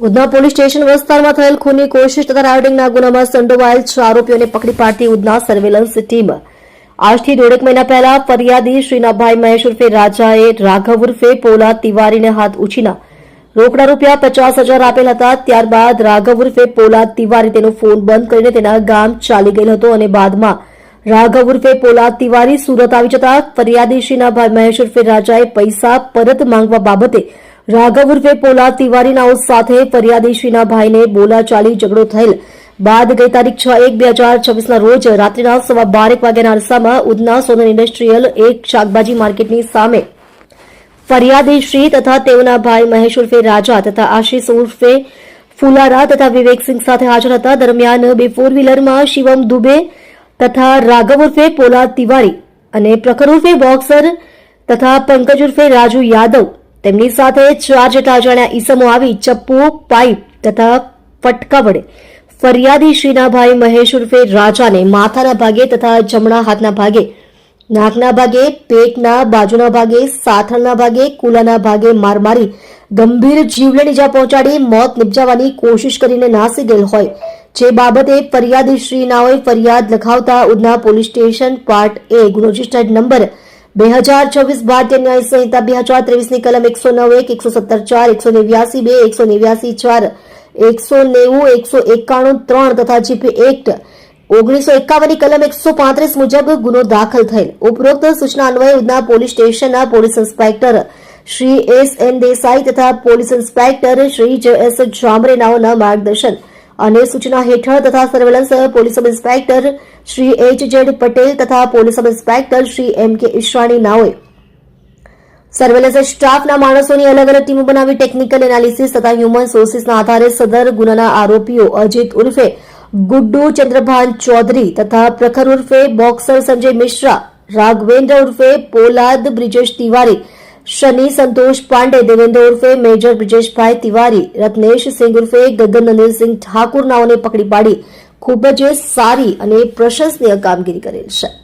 Udhna police station વિસ્તારમાં થયેલ ખૂનની કોશિશ તથા રાયોટિંગના ગુનામાં સંડોવાયેલ છ આરોપીઓને પકડી પાડતી ઉધના સર્વેલન્સ ટીમ. આજથી દોઢેક મહિના પહેલા ફરિયાદી શ્રીનાભાઈ મહેશ ઉર્ફે રાજાએ રાઘવ ઉર્ફે પોલા તિવારીને હાથ ઉછીના રોકડા રૂપિયા પચાસ હજાર આપેલ હતા. ત્યારબાદ રાઘવ ઉર્ફે પોલા તિવારી તેનો ફોન બંધ કરીને તેના ગામ ચાલી ગયેલ હતો અને બાદમાં રાઘવ ઉર્ફે પોલા તિવારી સુરત આવી જતા ફરિયાદી શ્રીનાભાઈ મહેશ ઉર્ફે રાજાએ પૈસા પરત માંગવા બાબતે રાઘવ ઉર્ફે પોલા તિવારીનાઓ સાથે ફરિયાદી શ્રીનાભાઈને બોલાચાલી ઝઘડો થયેલ. બાદ ગઈ તારીખ છ એક બે હજાર છવ્વીસના રોજ રાત્રિના સવા બારેક વાગ્યાના અરસામાં ઉધના સોનલ ઇન્ડસ્ટ્રીયલ એક શાકભાજી માર્કેટની સામે ફરિયાદી શ્રી તથા તેઓના ભાઈ મહેશ ઉર્ફે રાજા તથા આશીષ ઉર્ફે ફુલારા તથા વિવેકસિંહ સાથે હાજર હતા. દરમિયાન બે ફોર વ્હીલરમાં શિવમ દુબે તથા રાઘવ ઉર્ફે પોલા તિવારી અને પ્રખર ઉર્ફે બોક્સર તથા પંકજ ઉર્ફે રાજુ યાદવ તેમની સાથે ચાર જેટલા અજાણ્યા ઈસમો આવી ચપ્પુ, પાઇપ તથા ફટકા વડે. ફરિયાદી શ્રીનાભાઈ મહેશ ઉર્ફે રાજાને માથાના ભાગે તથા જમણા હાથના ભાગે, નાકના ભાગે, પેટના, બાજુના ભાગે, સાથળના ભાગે, કુલાના ભાગે માર મારી ગંભીર જીવલેણ ઇજા પહોંચાડી મોત નિપજાવવાની કોશિશ કરીને નાસી ગયેલ હોય. જે બાબતે ફરિયાદી શ્રી ફરિયાદ લખાવતા Udhna police station part A ગુનો રજિસ્ટર્ડ નંબર બે હજાર છવ્વીસ ભારતીય ન્યાય સંહિતા બે હજાર ત્રેવીસની કલમ એકસો નવ એક, એકસો સત્તર ચાર, એકસો નેવ્યાસી બે, એકસો નેવ્યાસી ચાર, એકસો નેવું, એકસો એકાણું ત્રણ તથા જીપી એક્ટ ઓગણીસો એકાવનની કલમ એકસો પાંત્રીસ મુજબ ગુનો દાખલ થયેલ. ઉપરોક્ત સૂચના અન્વયે ઉધના પોલીસ સ્ટેશનના police inspector Shri S N Desai તથા પોલીસ ઇન્સ્પેક્ટર શ્રી જે એસ જામરેનાઓના માર્ગદર્શન અને સૂચના હેઠળ તથા surveillance police sub inspector Shri H Z Patel તથા police sub inspector Shri M K Ishrani નાઓએ. Surveillance સ્ટાફના માણસોની અલગ અલગ ટીમો બનાવી ટેકનિકલ એનાલિસિસ તથા હ્યુમન સોર્સિસના આધારે સદર ગુનાના આરોપીઓ અજીત ઉર્ફે ગુડ્ડુ ચંદ્રભાન ચૌધરી તથા પ્રખર ઉર્ફે બોક્સર સંજય મિશ્રા, રાઘવેન્દ્ર ઉર્ફે પોલાદ બ્રિજેશ તિવારી શનિ સંતોષ પાંડે, દેવેન્દ્ર ઉર્ફે મેજર બ્રિજેશભાઈ તિવારી, રત્નેશ સિંઘ ઉર્ફે ગગન અનિલસિંહ ઠાકુર નાઓને પકડી પાડી ખૂબ જ સારી અને પ્રશંસનીય કામગીરી કરેલ છે.